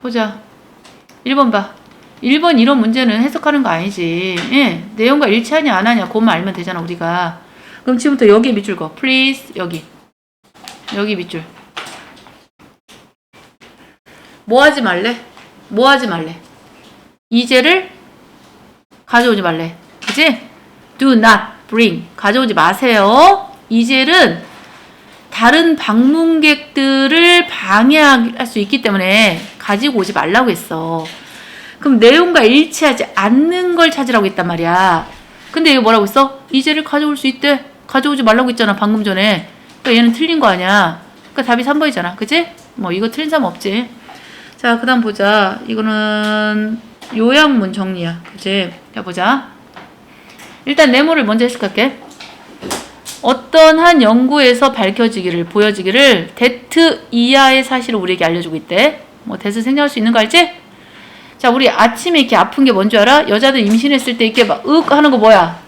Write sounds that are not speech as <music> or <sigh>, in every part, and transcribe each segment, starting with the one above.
보자. 1번 봐. 1번 이런 문제는 해석하는 거 아니지. 예. 내용과 일치하냐 안 하냐 그것만 알면 되잖아 우리가. 그럼 지금부터 여기 밑줄 거. please 여기. 여기 밑줄. 뭐 하지 말래? 뭐 하지 말래? 이제를 가져오지 말래. 그지? do not bring. 가져오지 마세요. 이젤은 다른 방문객들을 방해할 수 있기 때문에 가지고 오지 말라고 했어. 그럼 내용과 일치하지 않는 걸 찾으라고 했단 말이야. 근데 이거 뭐라고 했어? 이제를 가져올 수 있대. 가져오지 말라고 했잖아, 방금 전에. 그러니까 얘는 틀린 거 아니야. 그러니까 답이 3번이잖아. 그치? 뭐 이거 틀린 사람 없지. 자, 그 다음 보자. 이거는 요약문 정리야. 그치? 자, 보자. 일단 네모를 먼저 해석할게. 어떤 한 연구에서 밝혀지기를 보여지기를 데트 이하의 사실을 우리에게 알려주고 있대. 뭐 데트 생략할 수 있는 거 알지? 자, 우리 아침에 이렇게 아픈 게뭔줄 알아? 여자들 임신했을 때 이렇게 막 윽 하는 거 뭐야?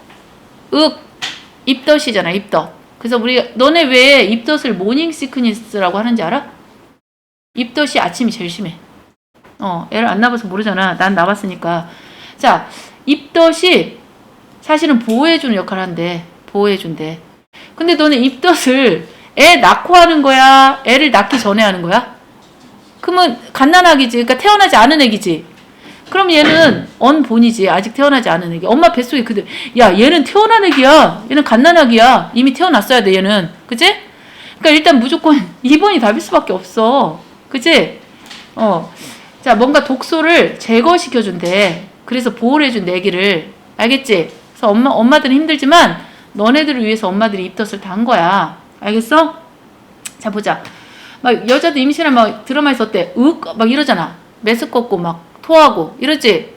윽 입덧이잖아, 입덧. 그래서 우리 너네 왜 입덧을 모닝 시크니스라고 하는지 알아? 입덧이 아침이 제일 심해. 어, 애를 안 낳아서 모르잖아. 난 낳았으니까. 자, 입덧이 사실은 보호해주는 역할을 한대. 보호해준대. 근데 너는 입덧을 애 낳고 하는 거야? 애를 낳기 전에 하는 거야? 그러면 갓난아기지. 그러니까 태어나지 않은 애기지. 그럼 얘는 언본이지. 아직 태어나지 않은 애기. 엄마 뱃속에 그대. 야, 얘는 태어난 애기야. 얘는 갓난아기야. 이미 태어났어야 돼, 얘는. 그지? 그러니까 일단 무조건 <laughs> 2번이 답일 수밖에 없어. 그지? 어. 자, 뭔가 독소를 제거시켜준대. 그래서 보호를 해준대, 애기를. 알겠지? 그래서 엄마, 엄마들은 힘들지만 너네들을 위해서 엄마들이 입덧을 다한 거야. 알겠어? 자, 보자. 막 여자도 임신하면 막 드라마에서 어때? 윽! 막 이러잖아. 메스껍고 막 토하고 이러지?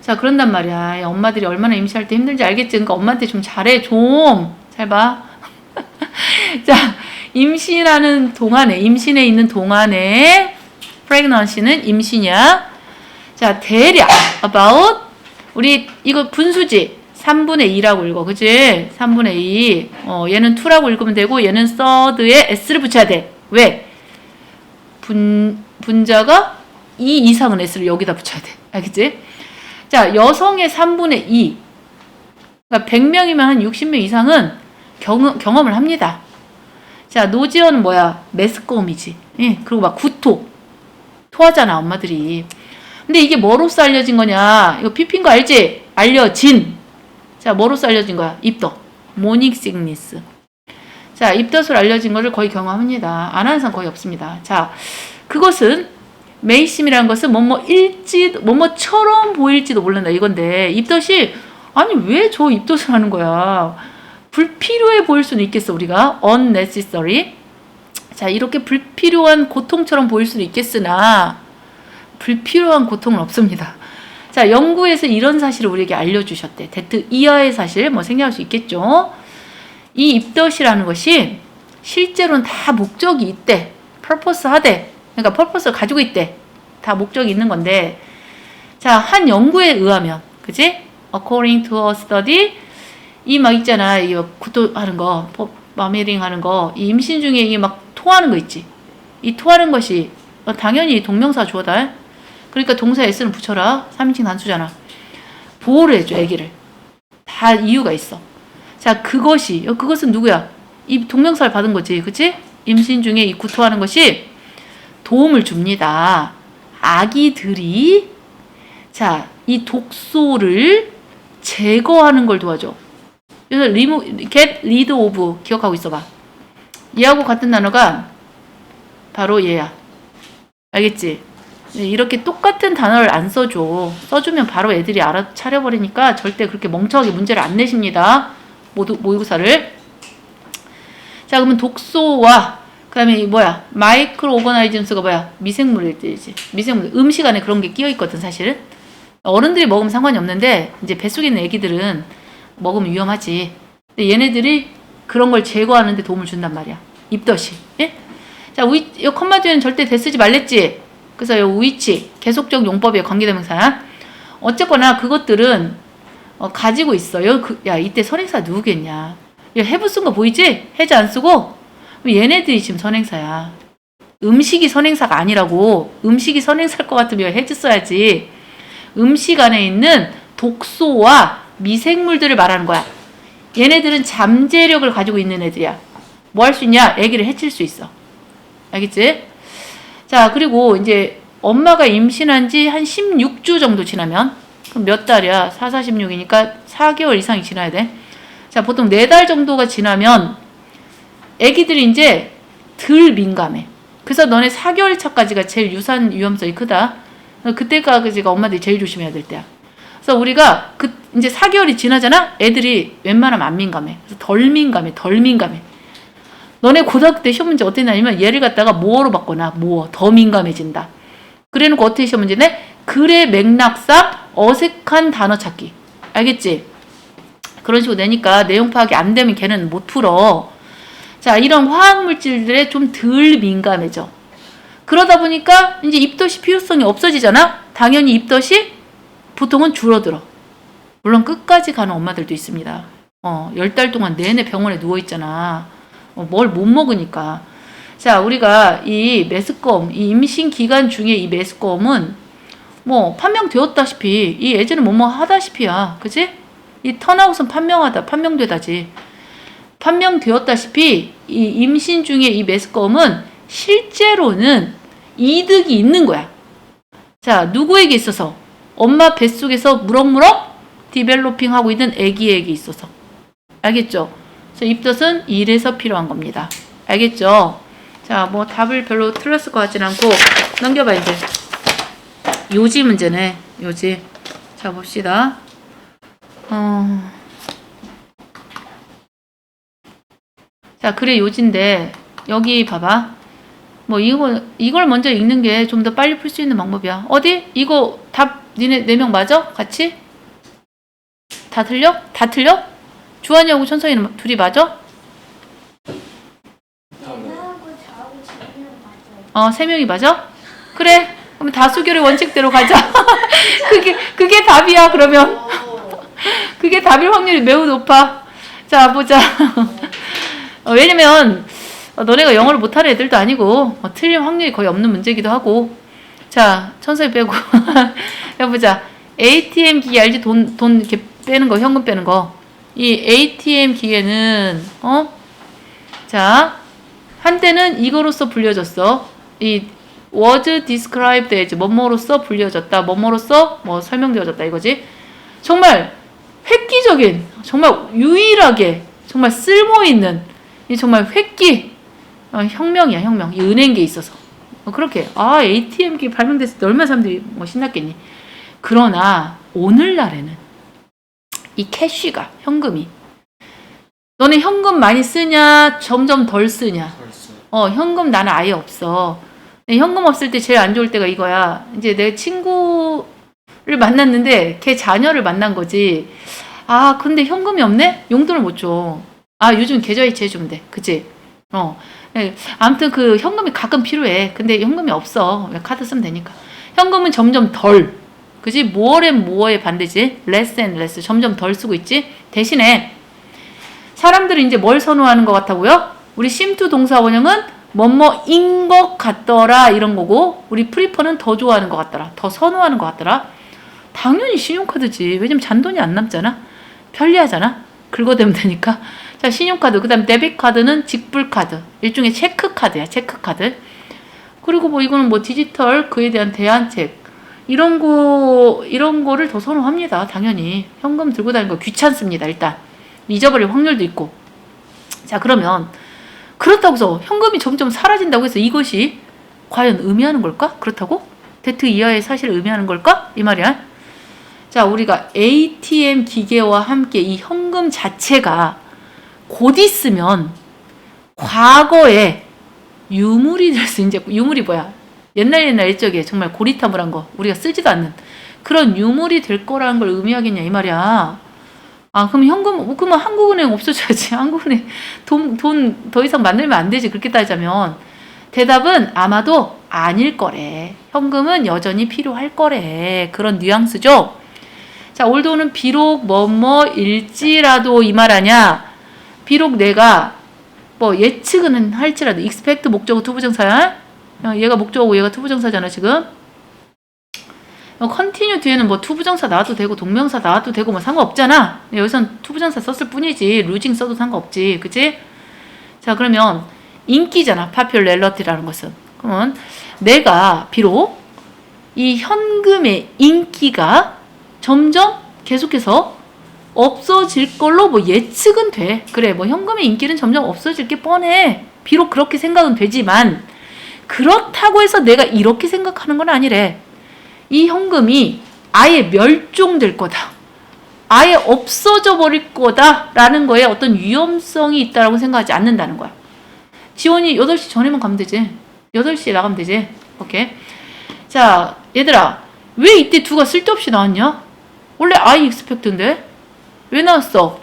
자, 그런단 말이야. 야, 엄마들이 얼마나 임신할 때 힘든지 알겠지? 그러니까 엄마한테 좀 잘해, 좀. 잘 봐. <laughs> 자, 임신하는 동안에, 임신에 있는 동안에, pregnancy는 임신이야. 자, 대략, about, 우리 이거 분수지. 3분의 2라고 읽어. 그치? 3분의 2. 어, 얘는 2라고 읽으면 되고, 얘는 third에 s를 붙여야 돼. 왜? 분, 분자가 2 이상은 s를 여기다 붙여야 돼. 알겠지? 자, 여성의 3분의 2. 그러니까 100명이면 한 60명 이상은 경, 경험을 합니다. 자, 노지어는 뭐야? 메스꺼움이지. 예, 그리고 막 구토. 토하잖아, 엄마들이. 근데 이게 뭐로써 알려진 거냐? 이거 피핀 거 알지? 알려진. 자, 뭐로써 알려진 거야? 입덧. 모닝 시그니스. 자, 입덧으로 알려진 거를 거의 경험합니다. 안 하는 사람 거의 없습니다. 자, 그것은 메이심이라는 것은 뭐뭐일지 뭐뭐처럼 보일지도 모른다 이건데 입덧이 아니 왜 저 입덧을 하는 거야? 불필요해 보일 수는 있겠어 우리가 unnecessary. 자, 이렇게 불필요한 고통처럼 보일 수는 있겠으나 불필요한 고통은 없습니다. 자, 연구에서 이런 사실을 우리에게 알려주셨대. 데트 이하의 사실, 뭐 생략할 수 있겠죠. 이 입덧이라는 것이 실제로는 다 목적이 있대. purpose 하대. 그러니까 purpose를 가지고 있대. 다 목적이 있는 건데. 자, 한 연구에 의하면, 그지? according to a study, 이 막 있잖아. 이 구토하는 거, 마메링 하는 거, 이 임신 중에 이 막 토하는 거 있지. 이 토하는 것이 어, 당연히 동명사 주어다. 그러니까 동사 s는 붙여라. 3인칭 단수잖아. 보호를 해줘, 애기를. 다 이유가 있어. 자, 그것이, 어, 그것은 누구야? 이 동명사를 받은 거지. 그치? 임신 중에 이 구토하는 것이 도움을 줍니다. 아기들이, 자, 이 독소를 제거하는 걸 도와줘. 그래서 리무, get rid of 기억하고 있어봐. 얘하고 같은 단어가 바로 얘야. 알겠지? 네, 이렇게 똑같은 단어를 안 써줘. 써주면 바로 애들이 알아차려버리니까 절대 그렇게 멍청하게 문제를 안 내십니다. 모두, 모의고사를. 자, 그러면 독소와, 그 다음에 뭐야? 마이크로 오거나이즘스가 뭐야? 미생물일 때지. 미생물. 음식 안에 그런 게 끼어 있거든, 사실은. 어른들이 먹으면 상관이 없는데, 이제 뱃속에 있는 애기들은 먹으면 위험하지. 근데 얘네들이 그런 걸 제거하는 데 도움을 준단 말이야. 입덧이. 예? 자, 위, 이 컴마 뒤에는 절대 대 쓰지 말랬지. 그래서 이 위치, 계속적 용법의 관계대명사. 어쨌거나 그것들은 어, 가지고 있어요. 그, 야, 이때 선행사 누구겠냐. 야, 해부 쓴 거 보이지? 해제 안 쓰고? 얘네들이 지금 선행사야. 음식이 선행사가 아니라고. 음식이 선행사일 것 같으면 해지 써야지. 음식 안에 있는 독소와 미생물들을 말하는 거야. 얘네들은 잠재력을 가지고 있는 애들이야. 뭐 할 수 있냐? 애기를 해칠 수 있어. 알겠지? 자, 그리고 이제 엄마가 임신한 지 한 16주 정도 지나면 그럼 몇 달이야? 4, 4, 16이니까 4개월 이상이 지나야 돼. 자, 보통 4달 정도가 지나면 애기들이 이제 덜 민감해. 그래서 너네 4개월 차까지가 제일 유산 위험성이 크다. 그때까지가 엄마들이 제일 조심해야 될 때야. 그래서 우리가 그 이제 4개월이 지나잖아. 애들이 웬만하면 안 민감해. 그래서 덜 민감해. 덜 민감해. 너네 고등학교 때 시험 문제 어떻게 나냐면 얘를 갖다가 뭐로 바꿔놔. 뭐더 민감해진다. 그래 놓고 어떻게 시험 문제 내? 글의 맥락상 어색한 단어 찾기. 알겠지? 그런 식으로 내니까 내용 파악이 안 되면 걔는 못 풀어. 자, 이런 화학 물질들에 좀 덜 민감해져. 그러다 보니까 이제 입덧이 필요성이 없어지잖아? 당연히 입덧이 보통은 줄어들어. 물론 끝까지 가는 엄마들도 있습니다. 어, 열 달 동안 내내 병원에 누워있잖아. 어, 뭘못 먹으니까. 자, 우리가 이 메스꺼움, 이 임신 기간 중에 이 메스꺼움은 뭐 판명되었다시피 이 예전에 뭐뭐 하다시피야. 그지? 이 턴아웃은 판명하다, 판명되다지. 판명되었다시피 이 임신 중에 이 메스꺼움은 실제로는 이득이 있는 거야. 자, 누구에게 있어서? 엄마 뱃속에서 무럭무럭 디벨로핑 하고 있는 아기에게 있어서. 알겠죠? 그래서 입덧은 이래서 필요한 겁니다. 알겠죠? 자, 뭐 답을 별로 틀렸을 것 같진 않고 넘겨봐 이제. 요지 문제네. 요지. 자, 봅시다. 어. 자, 그래 요지인데 여기 봐봐. 뭐 이거 이걸 먼저 읽는 게 좀 더 빨리 풀 수 있는 방법이야. 어디? 이거 답 니네 네 명 맞아? 같이? 다 틀려? 다 틀려? 주한이하고 천성이는 둘이 맞아? 맞아요. 어, 세 명이 맞아? 그래. 그럼 다수결의 원칙대로 가자. <laughs> 그게 그게 답이야. 그러면 <laughs> 그게 답일 확률이 매우 높아. 자, 보자. <laughs> 어, 왜냐면 어, 너네가 영어를 못하는 애들도 아니고 어, 틀릴 확률이 거의 없는 문제기도 하고. 자, 천천히 빼고 해보자. ATM 기계 알지? 돈, 돈 이렇게 빼는 거, 현금 빼는 거. 이 ATM 기계는, 어? 자, 한때는 이거로서 불려졌어. 이 was described as 뭐뭐로서 불려졌다. 뭐뭐로서 뭐 설명되어졌다 이거지. 정말 획기적인, 정말 유일하게, 정말 쓸모 있는 이 정말 획기 어, 혁명이야 혁명. 이 은행기에 있어서 어, 그렇게 아 ATM기 발명됐을 때 얼마나 사람들이 뭐 신났겠니. 그러나 오늘날에는 이 캐쉬가 현금이 너네 현금 많이 쓰냐 점점 덜 쓰냐 어, 현금 나는 아예 없어. 근데 현금 없을 때 제일 안 좋을 때가 이거야. 이제 내 친구를 만났는데 걔 자녀를 만난 거지. 아, 근데 현금이 없네? 용돈을 못 줘. 아, 요즘 계좌이체 해주면 돼. 그치? 어. 네, 아무튼 그 현금이 가끔 필요해. 근데 현금이 없어. 왜 카드 쓰면 되니까. 현금은 점점 덜. 그지? and more의 반대지. less and less. 점점 덜 쓰고 있지? 대신에 사람들이 이제 뭘 선호하는 것 같다고요? 우리 심투 동사 원형은 뭐뭐인 것 같더라 이런 거고 우리 프리퍼는 더 좋아하는 것 같더라 더 선호하는 것 같더라. 당연히 신용카드지. 왜냐면 잔돈이 안 남잖아. 편리하잖아. 긁어대면 되니까. 자 신용카드. 그 다음 데비카드는 직불카드. 일종의 체크카드야 체크카드. 그리고 뭐 이거는 뭐 디지털 그에 대한 대안책. 이런 거 이런 거를 더 선호합니다 당연히. 현금 들고 다니는 거 귀찮습니다 일단. 잊어버릴 확률도 있고. 자 그러면 그렇다고 해서 현금이 점점 사라진다고 해서 이것이 과연 의미하는 걸까? 그렇다고? 대트 이하의 사실을 의미하는 걸까? 이 말이야. 자, 우리가 ATM 기계와 함께 이 현금 자체가 곧 있으면 과거에 유물이 될 수 이제 유물이 뭐야? 옛날 옛날 일적에 정말 고리타물한 거 우리가 쓰지도 않는 그런 유물이 될 거라는 걸 의미하겠냐 이 말이야. 아, 그럼 현금, 어, 그러면 한국은행 없어져야지. <laughs> 한국은행 돈, 돈 더 이상 만들면 안 되지. 그렇게 따지자면. 대답은 아마도 아닐 거래. 현금은 여전히 필요할 거래. 그런 뉘앙스죠. 자, 올도는 비록 뭐뭐일지라도 이 말 아냐. 비록 내가 뭐 예측은 할지라도 expect 목적어 투부정사야. 어, 얘가 목적어고 얘가 투부정사잖아 지금. 어, 컨티뉴 뒤에는 뭐 투부정사 나와도 되고 동명사 나와도 되고 뭐 상관없잖아. 여기선 투부정사 썼을 뿐이지 루징 써도 상관없지, 그치? 자 그러면 인기잖아, popular이라는 것은. 그러면 내가 비록 이 현금의 인기가 점점 계속해서 없어질 걸로 뭐 예측은 돼. 그래, 뭐 현금의 인기는 점점 없어질 게 뻔해. 비록 그렇게 생각은 되지만 그렇다고 해서 내가 이렇게 생각하는 건 아니래. 이 현금이 아예 멸종될 거다. 아예 없어져 버릴 거다라는 거에 어떤 위험성이 있다라고 생각하지 않는다는 거야. 지원이 8시 전에만 가면 되지. 8시에 나가면 되지. 오케이. 자, 얘들아. 왜 이때 두가 쓸데없이 나왔냐? 원래 I expect인데? 왜 나왔어?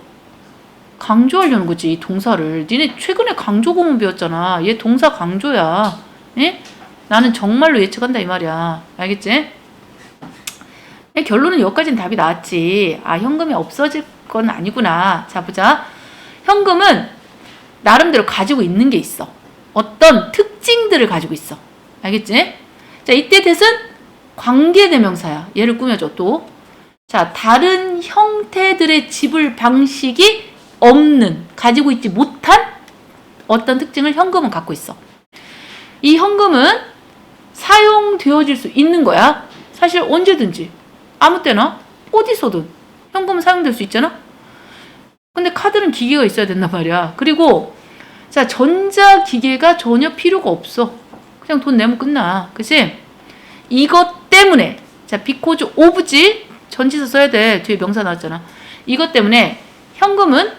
강조하려는 거지, 이 동사를. 니네 최근에 강조 구문 배웠잖아. 얘 동사 강조야. 예? 나는 정말로 예측한다, 이 말이야. 알겠지? 예, 결론은 여기까지는 답이 나왔지. 아, 현금이 없어질 건 아니구나. 자, 보자. 현금은 나름대로 가지고 있는 게 있어. 어떤 특징들을 가지고 있어. 알겠지? 자, 이때 대은 관계대명사야. 얘를 꾸며줘, 또. 자, 다른 형태들의 지불 방식이 없는, 가지고 있지 못한 어떤 특징을 현금은 갖고 있어. 이 현금은 사용되어질 수 있는 거야. 사실 언제든지, 아무 때나, 어디서든 현금은 사용될 수 있잖아? 근데 카드는 기계가 있어야 된단 말이야. 그리고, 자, 전자 기계가 전혀 필요가 없어. 그냥 돈 내면 끝나. 그치? 이것 때문에, 자, 비코즈 오브지, 전치사 써야 돼. 뒤에 명사 나왔잖아. 이것 때문에 현금은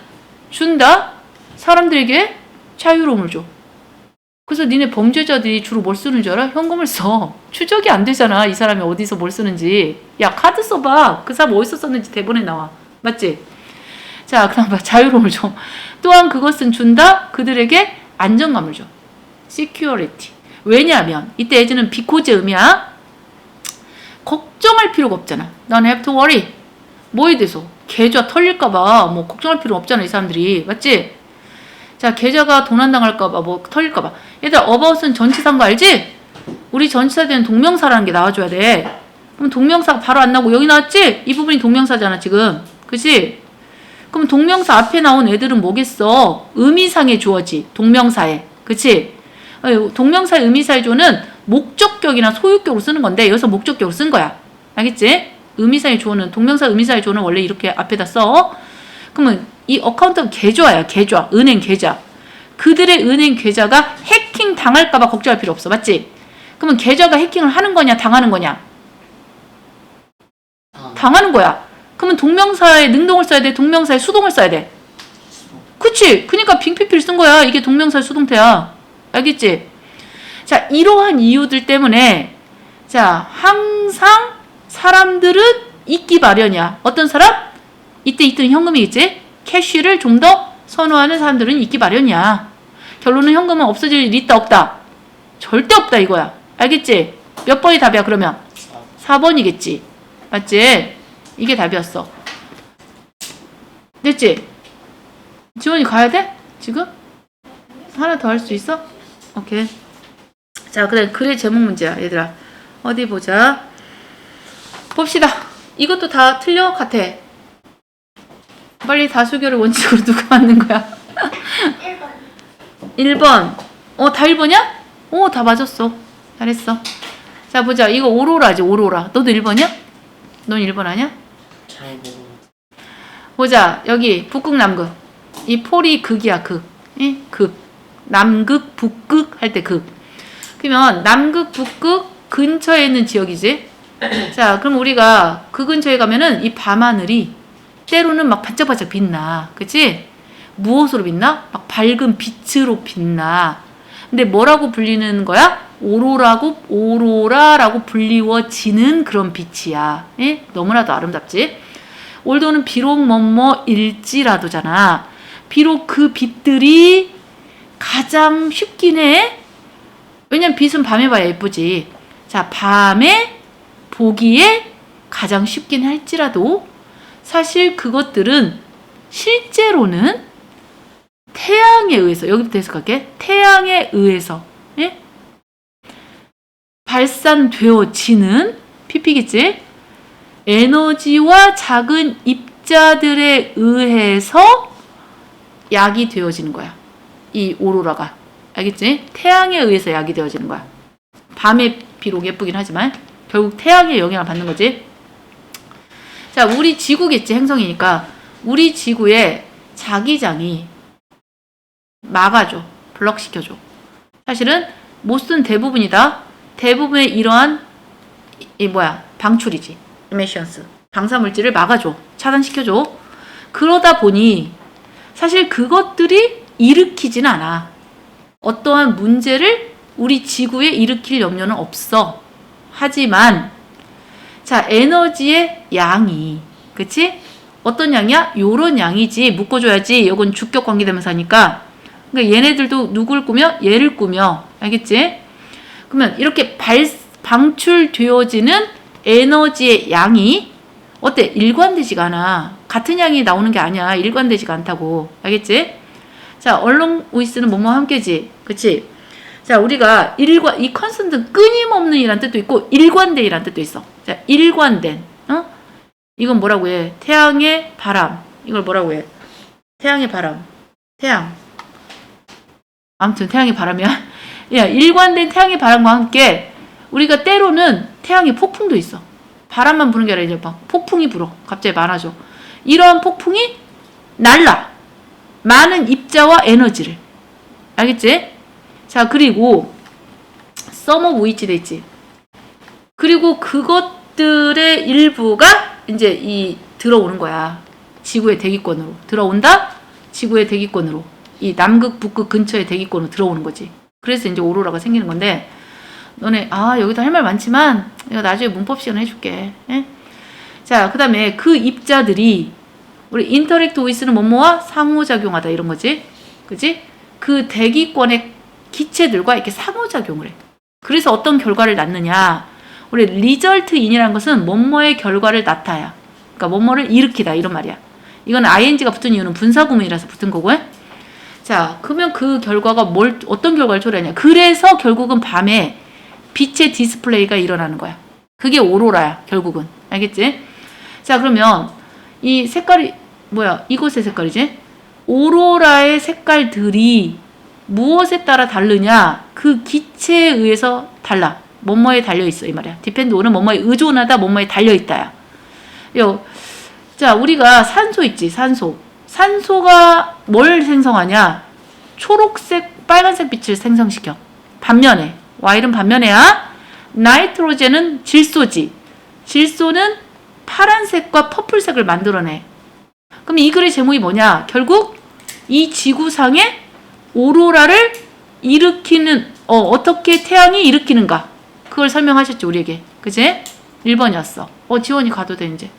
준다. 사람들에게 자유로움을 줘. 그래서 니네 범죄자들이 주로 뭘 쓰는 줄 알아? 현금을 써. 추적이 안 되잖아. 이 사람이 어디서 뭘 쓰는지. 야, 카드 써봐. 그 사람 어디서 썼는지 대본에 나와. 맞지? 자, 그 다음 봐. 자유로움을 줘. 또한 그것은 준다. 그들에게 안정감을 줘. security. 왜냐하면, 이때 예지는 비코즈 의미야. 걱정할 필요가 없잖아. 넌 have to worry. 뭐에 대해서? 계좌 털릴까봐 뭐 걱정할 필요 없잖아, 이 사람들이. 맞지? 자, 계좌가 도난당할까봐 뭐 털릴까봐. 얘들아, about은 전치사인 거 알지? 우리 전치사 되는 동명사라는 게 나와줘야 돼. 그럼 동명사가 바로 안 나오고 여기 나왔지? 이 부분이 동명사잖아, 지금. 그치? 그럼 동명사 앞에 나온 애들은 뭐겠어? 의미상의 주어지. 동명사에. 그치? 어, 동명사의 의미사의 주어는 목적격이나 소유격으로 쓰는 건데 여기서 목적격으로 쓴 거야. 알겠지? 의미사의 주어는 동명사 의미사의 주어는 원래 이렇게 앞에다 써. 그러면 이 어카운트는 계좌야, 계좌. 은행 계좌. 그들의 은행 계좌가 해킹 당할까봐 걱정할 필요 없어. 맞지? 그러면 계좌가 해킹을 하는 거냐, 당하는 거냐? 아, 당하는 거야. 그러면 동명사에 능동을 써야 돼, 동명사에 수동을 써야 돼. 그치? 그니까 빙피피를 쓴 거야. 이게 동명사의 수동태야. 알겠지? 자, 이러한 이유들 때문에, 자, 항상 사람들은 있기 마련이야. 어떤 사람? 이때 있던 현금이겠지? 캐쉬를 좀 더 선호하는 사람들은 있기 마련이야. 결론은 현금은 없어질 일 있다, 없다? 절대 없다, 이거야. 알겠지? 몇 번이 답이야, 그러면? 4번이겠지. 맞지? 이게 답이었어. 됐지? 지원이 가야 돼? 지금? 하나 더 할 수 있어? 오케이. 자, 그래, 글의 제목 문제야, 얘들아. 어디 보자. 봅시다. 이것도 다 틀려? 같아. 빨리 다수결을 원칙으로 누가 맞는 거야? 1번. 1번. 어, 다 1번이야? 오, 다 맞았어. 잘했어. 자, 보자. 이거 오로라지, 오로라. 너도 1번이야? 넌 1번 아니야? 잘 모르. 보자. 여기 북극 남극. 이 폴이 극이야, 극. 예? 극. 남극, 북극 할 때 극. 그러면 남극, 북극 근처에 있는 지역이지. <clears throat> 자, 그럼 우리가 그 근처에 가면은 이 밤하늘이 때로는 막 반짝반짝 빛나. 그치? 무엇으로 빛나? 막 밝은 빛으로 빛나. 근데 뭐라고 불리는 거야? 오로라고, 오로라라고 불리워지는 그런 빛이야. 예? 너무나도 아름답지? 올도는 비록 뭐뭐 일지라도잖아. 비록 그 빛들이 가장 쉽긴 해. 왜냐면 빛은 밤에 봐야 예쁘지. 자, 밤에 보기에 가장 쉽긴 할지라도 사실 그것들은 실제로는 태양에 의해서 여기부터 해석할게. 태양에 의해서 예? 발산되어지는 pp겠지? 에너지와 작은 입자들에 의해서 약이 되어지는 거야. 이 오로라가. 알겠지? 태양에 의해서 약이 되어지는 거야. 밤에 비록 예쁘긴 하지만 결국 태양의 영향을 받는 거지. 자, 우리 지구겠지, 행성이니까. 우리 지구의 자기장이 막아줘. 블럭시켜줘. 사실은 못 쓴 대부분이다. 대부분의 이러한 이, 이 뭐야 방출이지. emissions 방사물질을 막아줘. 차단시켜줘. 그러다 보니 사실 그것들이 일으키진 않아. 어떠한 문제를 우리 지구에 일으킬 염려는 없어. 하지만 자 에너지의 양이 그치? 어떤 양이야? 요런 양이지 묶어줘야지. 이건 주격 관계대명사니까. 그러니까 얘네들도 누굴 꾸며? 얘를 꾸며. 알겠지? 그러면 이렇게 발, 방출되어지는 에너지의 양이 어때? 일관되지가 않아. 같은 양이 나오는 게 아니야. 일관되지가 않다고. 알겠지? 자, 얼렁 위스는 뭐뭐 함께지. 그치? 자, 우리가 일관, 이 컨스턴트 끊임없는 이란 뜻도 있고, 일관된 이란 뜻도 있어. 자, 일관된. 어? 이건 뭐라고 해? 태양의 바람. 이걸 뭐라고 해? 태양의 바람. 태양. 아무튼 태양의 바람이야. <laughs> 야, 일관된 태양의 바람과 함께 우리가 때로는 태양의 폭풍도 있어. 바람만 부는 게 아니라 이제 막 폭풍이 불어. 갑자기 많아져. 이러한 폭풍이 날라. 많은 입자와 에너지를. 알겠지? 자, 그리고 서머 돼 있지. 그리고 그것들의 일부가 이제 이 들어오는 거야. 지구의 대기권으로 들어온다. 지구의 대기권으로 이 남극 북극 근처의 대기권으로 들어오는 거지. 그래서 이제 오로라가 생기는 건데 너네 아 여기도 할 말 많지만 내가 나중에 문법 시간 해줄게. 예? 자 그다음에 그 입자들이 우리 인터랙트 위스는 뭐뭐와 상호작용하다 이런 거지. 그지? 그 대기권의 기체들과 이렇게 상호작용을 해. 그래서 어떤 결과를 낳느냐. 우리 리절트 인이라는 것은 뭐뭐의 결과를 나타야. 그러니까 뭐뭐를 일으키다 이런 말이야. 이건 ing가 붙은 이유는 분사구문이라서 붙은 거고. 자, 그러면 그 결과가 뭘 어떤 결과를 초래하냐? 그래서 결국은 밤에 빛의 디스플레이가 일어나는 거야. 그게 오로라야, 결국은. 알겠지? 자, 그러면 이 색깔이 뭐야? 이곳의 색깔이지? 오로라의 색깔들이 무엇에 따라 다르냐? 그 기체에 의해서 달라. 뭐뭐에 달려 있어 이 말이야. 디펜드 오는 뭐뭐에 의존하다, 뭐뭐에 달려 있다야. 요, 자 우리가 산소 있지, 산소. 산소가 뭘 생성하냐? 초록색, 빨간색 빛을 생성시켜. 반면에 Y는 반면에야 나이트로젠은 질소지. 질소는 파란색과 퍼플색을 만들어내. 그럼 이 글의 제목이 뭐냐? 결국 이 지구상에 오로라를 일으키는 어, 어떻게 태양이 일으키는가? 그걸 설명하셨죠, 우리에게. 그지? 1번이었어. 어, 지원이 가도 돼, 이제.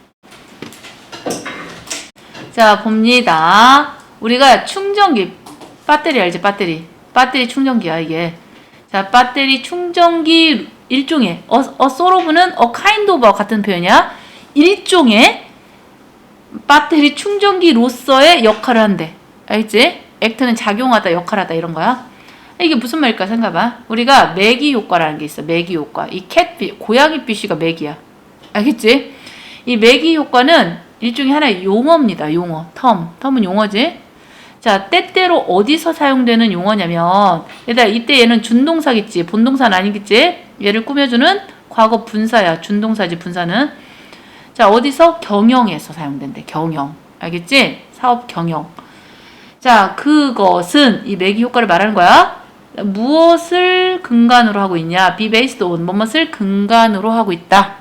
자, 봅니다. 우리가 충전기, 배터리 알지? 배터리. 배터리 충전기야, 이게. 자, 배터리 충전기 일종의, 어, 어, 소로브는 어, of 같은 표현이야. 일종의 배터리 충전기로서의 역할을 한대. 알지? 액트는 작용하다, 역할하다 이런 거야. 이게 무슨 말일까 생각해봐. 우리가 매기 효과라는 게 있어. 매기 효과. 이 캣빛, 고양이 빛이가 매기야. 알겠지? 이 매기 효과는 일종의 하나의 용어입니다. 용어. 텀. 텀은 용어지? 자, 때때로 어디서 사용되는 용어냐면, 얘들아, 이때 얘는 준동사겠지. 본동사는 아니겠지? 얘를 꾸며주는 과거 분사야. 준동사지, 분사는. 자, 어디서? 경영에서 사용된대. 경영. 알겠지? 사업 경영. 자, 그것은 이 매기 효과를 말하는 거야. 무엇을 근간으로 하고 있냐? be based on 뭐뭇을 근간으로 하고 있다.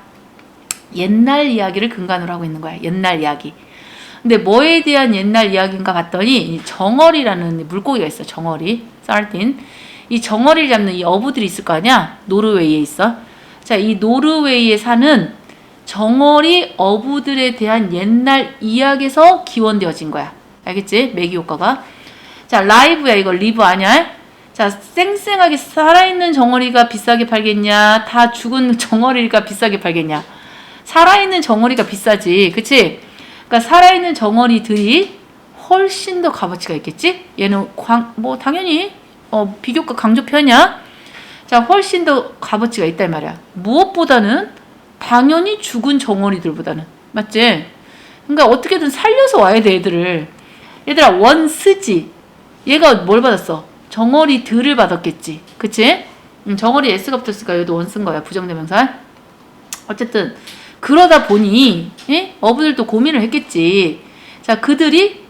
옛날 이야기를 근간으로 하고 있는 거야. 옛날 이야기. 근데 뭐에 대한 옛날 이야기인가 봤더니 이 정어리라는 물고기가 있어. 정어리. sardiin. 이 정어리를 잡는 이 어부들이 있을 거 아니야? 노르웨이에 있어. 자, 이 노르웨이에 사는 정어리 어부들에 대한 옛날 이야기에서 기원되어진 거야. 알겠지? 매기 효과가. 자, 라이브야. 이거 리브 아니야? 자, 쌩쌩하게 살아있는 정어리가 비싸게 팔겠냐? 다 죽은 <laughs> 정어리가 비싸게 팔겠냐? 살아있는 정어리가 비싸지. 그치? 그러니까 살아있는 정어리들이 훨씬 더 값어치가 있겠지? 얘는 광, 뭐, 당연히, 어, 비교과 강조 표현이야. 자, 훨씬 더 값어치가 이 말이야. 무엇보다는 당연히 죽은 정어리들보다는 맞지? 그러니까 어떻게든 살려서 와야 돼 애들을. 얘들아 원 쓰지. 얘가 뭘 받았어? 정어리 들을 받았겠지. 그치? 음, 정어리 S가 붙었으니까 얘도 원쓴 거야 부정대명사. 어쨌든 그러다 보니 예? 어부들도 고민을 했겠지. 자 그들이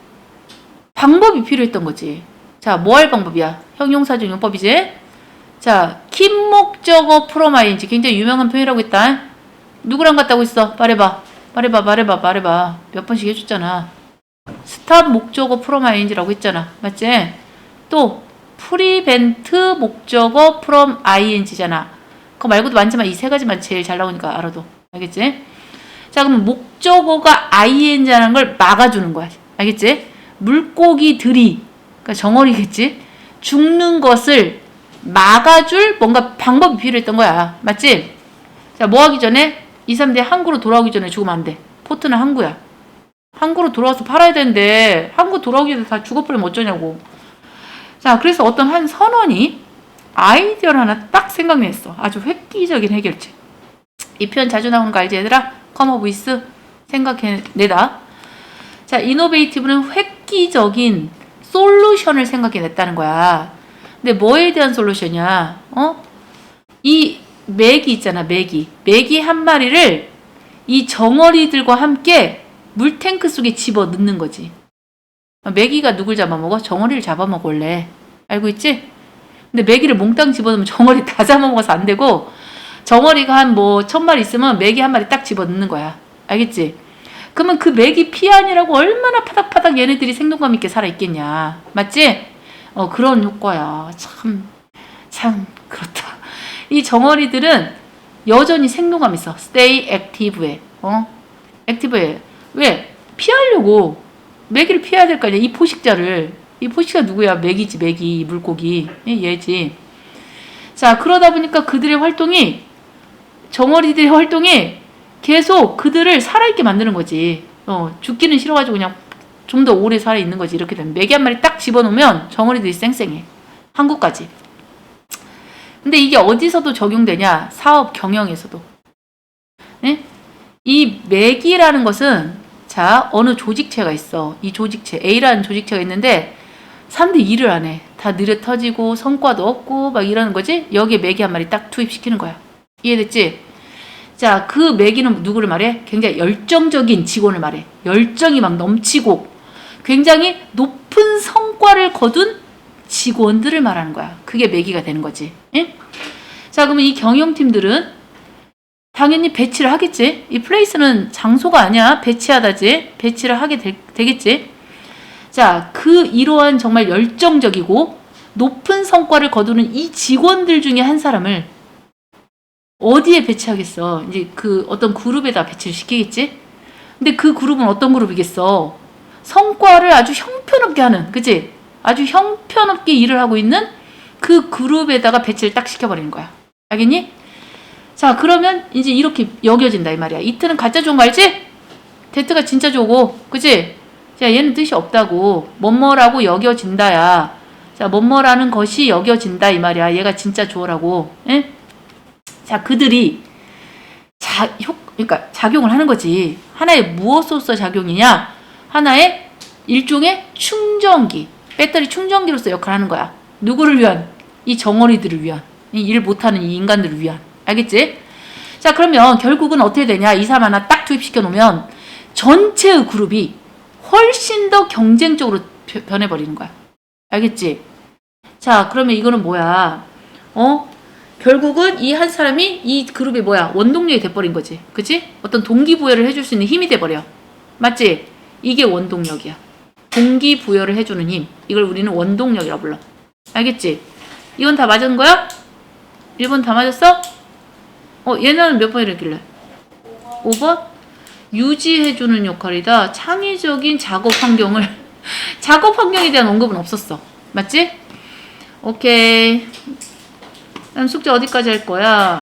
방법이 필요했던 거지. 자 뭐 할 방법이야? 형용사적 용법이지. 자 킴목적어 프로마인지 굉장히 유명한 표현이라고 했다. 누구랑 같다고 있어? 말해봐. 말해봐 말해봐 말해봐. 몇 번씩 해줬잖아. 스탑 목적어 프로마인지라고 했잖아. 맞지? 또 프리벤트 목적어 프롬 ing잖아. 그거 말고도 많지만 이 세 가지만 제일 잘 나오니까 알아도. 알겠지? 자, 그럼 목적어가 ing라는 걸 막아주는 거야. 알겠지? 물고기들이, 그러니까 정어리겠지? 죽는 것을 막아줄 뭔가 방법이 필요했던 거야. 맞지? 자, 뭐 하기 전에? 2, 3대 항구로 돌아오기 전에 죽으면 안 돼. 포트는 항구야. 항구로 돌아와서 팔아야 되는데, 항구 돌아오기 전에 다 죽어버리면 어쩌냐고. 자, 그래서 어떤 한 선원이 아이디어를 하나 딱 생각냈어. 아주 획기적인 해결책. 이 표현 자주 나오는 거 알지 얘들아? 컴업 위스 생각해내다. 자, 이노베이티브는 획기적인 솔루션을 생각해냈다는 거야. 근데 뭐에 대한 솔루션이야? 어? 이 메기 있잖아, 메기. 메기 한 마리를 이 정어리들과 함께 물탱크 속에 집어 넣는 거지. 메기가 누굴 잡아먹어? 정어리를 잡아먹어 원래. 알고 있지? 근데 메기를 몽땅 집어넣으면 정어리 다 잡아먹어서 안 되고 정어리가 한 뭐 천 마리 있으면 메기 한 마리 딱 집어넣는 거야. 알겠지? 그러면 그 메기 피안이라고 얼마나 파닥파닥 얘네들이 생동감 있게 살아있겠냐. 맞지? 어, 그런 효과야. 참, 참, 그렇다. 이 정어리들은 여전히 생동감 있어. stay active에. 어? 액티브해. 왜? 피하려고. 메기를 피해야 될 거 아니야. 이 포식자를. 이 포식자 누구야? 메기지, 메기. 물고기. 얘, 얘지. 자, 그러다 보니까 그들의 활동이, 정어리들의 활동이 계속 그들을 살아있게 만드는 거지. 어, 죽기는 싫어가지고 그냥 좀 더 오래 살아있는 거지. 이렇게 되면. 메기 한 마리 딱 집어넣으면 정어리들이 쌩쌩해. 한국까지. 근데 이게 어디서도 적용되냐? 사업 경영에서도. 네? 이 맥이라는 것은 자 어느 조직체가 있어. 이 조직체 A라는 조직체가 있는데 사람들이 일을 안 해. 다 느려 터지고 성과도 없고 막 이러는 거지. 여기에 맥이 한 마리 딱 투입시키는 거야. 이해됐지? 자, 그 맥이는 누구를 말해? 굉장히 열정적인 직원을 말해. 열정이 막 넘치고 굉장히 높은 성과를 거둔 직원들을 말하는 거야. 그게 매기가 되는 거지. 예? 자, 그러면 이 경영팀들은 당연히 배치를 하겠지. 이 플레이스는 장소가 아니야. 배치하다지. 배치를 하게 되, 되겠지. 자, 그 이러한 정말 열정적이고 높은 성과를 거두는 이 직원들 중에 한 사람을 어디에 배치하겠어? 이제 그 어떤 그룹에다 배치를 시키겠지? 근데 그 그룹은 어떤 그룹이겠어? 성과를 아주 형편없게 하는, 그치? 아주 형편없게 일을 하고 있는 그 그룹에다가 배치를 딱 시켜버리는 거야. 알겠니? 자, 그러면 이제 이렇게 여겨진다, 이 말이야. 이트는 가짜 좋은 거 알지? 데트가 진짜 좋고, 그치? 자, 얘는 뜻이 없다고. 뭐뭐라고 여겨진다야. 자, 뭐뭐라는 것이 여겨진다, 이 말이야. 얘가 진짜 좋으라고. 예? 자, 그들이 자, 효, 그러니까 작용을 하는 거지. 하나의 무엇으로서 작용이냐? 하나의 일종의 충전기. 배터리 충전기로서 역할을 하는 거야. 누구를 위한? 이 정어리들을 위한. 이 일 못하는 이 인간들을 위한. 알겠지? 자, 그러면 결국은 어떻게 되냐? 이 사람 하나 딱 투입시켜 놓으면 전체의 그룹이 훨씬 더 경쟁적으로 벼- 변해버리는 거야. 알겠지? 자, 그러면 이거는 뭐야? 어? 결국은 이 한 사람이 이 그룹의 뭐야? 원동력이 돼버린 거지. 그치? 어떤 동기부여를 해줄 수 있는 힘이 돼버려. 맞지? 이게 원동력이야. 동기부여를 해주는 힘. 이걸 우리는 원동력이라 불러. 알겠지? 이건 다 맞은 거야? 1번 다 맞았어? 어, 얘는 몇 번이랬길래? 5번? 유지해주는 역할이다. 창의적인 작업 환경을. <laughs> 작업 환경에 대한 언급은 없었어. 맞지? 오케이. 다음 숙제 어디까지 할 거야?